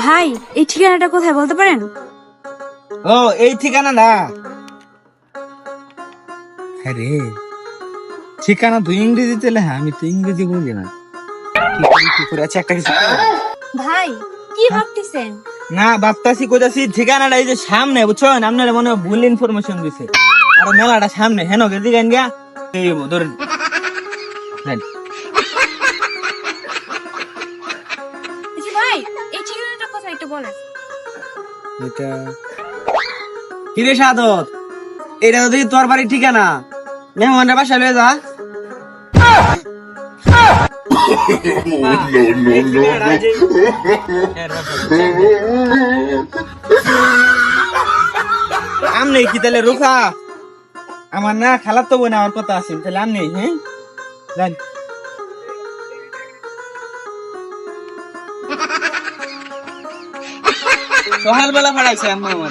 ভাই এই ঠিকানাটা কোথায় বলতে পারেন? ও এই ঠিকানা না। আরে ঠিকানা তুই ইংরেজিতে লেখা আমি তো ইংরেজি বুঝি না। কি করে আচ্ছা একটা কিছু ভাই কি ভাবতেছেন? না ভাবতাছি কোথাছি ঠিকানাটা এই যে সামনে আপনারা মনে হয় ভুল ইনফরমেশন দিছে। আর মেলাটা সামনে হেন গেছি গান গা এই ধরেন। এটা কি রে সাদত? এটা তো তোর বাড়ির ঠিকানা। মেহমানরা বাসা লয়ে যা। কি তাহলে রুখা? আমার না খালার তো বোন আমার কথা আছে, তাহলে আমনে হ্যাঁ? সকালবেলা ফাড়াইছে আম্মা আমার।